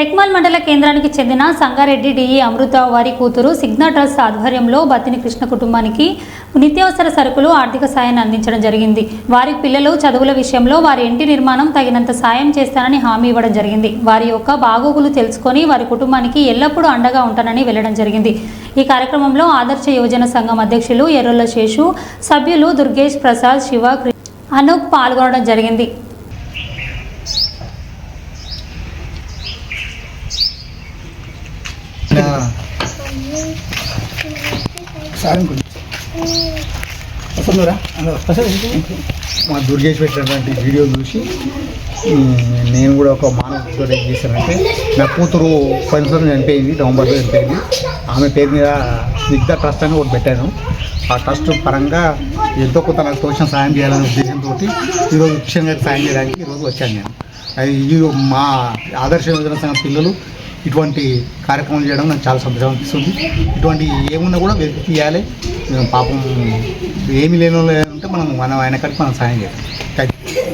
టెక్మల్ మండల కేంద్రానికి చెందిన సంగారెడ్డి డిఈ అమృత వారి కూతురు సిగ్నా ట్రస్ట్ ఆధ్వర్యంలో బతిని కృష్ణ కుటుంబానికి నిత్యావసర సరుకులు ఆర్థిక సాయాన్ని అందించడం జరిగింది. వారి పిల్లలు చదువుల విషయంలో వారి ఇంటి నిర్మాణం తగినంత సాయం చేస్తానని హామీ ఇవ్వడం జరిగింది. వారి యొక్క బాగోగులు తెలుసుకొని వారి కుటుంబానికి ఎల్లప్పుడూ అండగా ఉంటానని వెళ్ళడం జరిగింది. ఈ కార్యక్రమంలో ఆదర్శ యువజన సంఘం అధ్యక్షులు ఎర్రొల్ల శేషు సభ్యులు దుర్గేష్ ప్రసాద్ శివ అనూప్ పాల్గొనడం జరిగింది. సాయం వస్తుందిరా. మా దుర్గేష్ పెట్టినటువంటి వీడియో చూసి నేను కూడా ఒక మానవ ఏం చేశానంటే నా కూతురు కొంచెం చనిపోయింది నవంబర్లో చనిపోయింది. ఆమె పేరు మీద స్నిగ్ధ ట్రస్ట్ అని ఒకటి పెట్టాను. ఆ ట్రస్ట్ పరంగా ఎంతో కొంత నాకు తోచిన సాయం చేయాలనే ఉద్దేశంతో ఈరోజు కిషన్ గారికి సాయం చేయడానికి ఈరోజు వచ్చాను నేను. అది మా ఆదర్శ యోజన సంఘం పిల్లలు ఇటువంటి కార్యక్రమం చేయడం నాకు చాలా సంతోషం అనిపిస్తుంది. ఇటువంటి ఏమున్నా కూడా వెతికి తీయాలి. పాపం ఏమి లేని వాళ్ళు ఉంటే మనం మనం ఆయన కాడికి మనం సాయం చేయాలి థ్యాంక్ యూ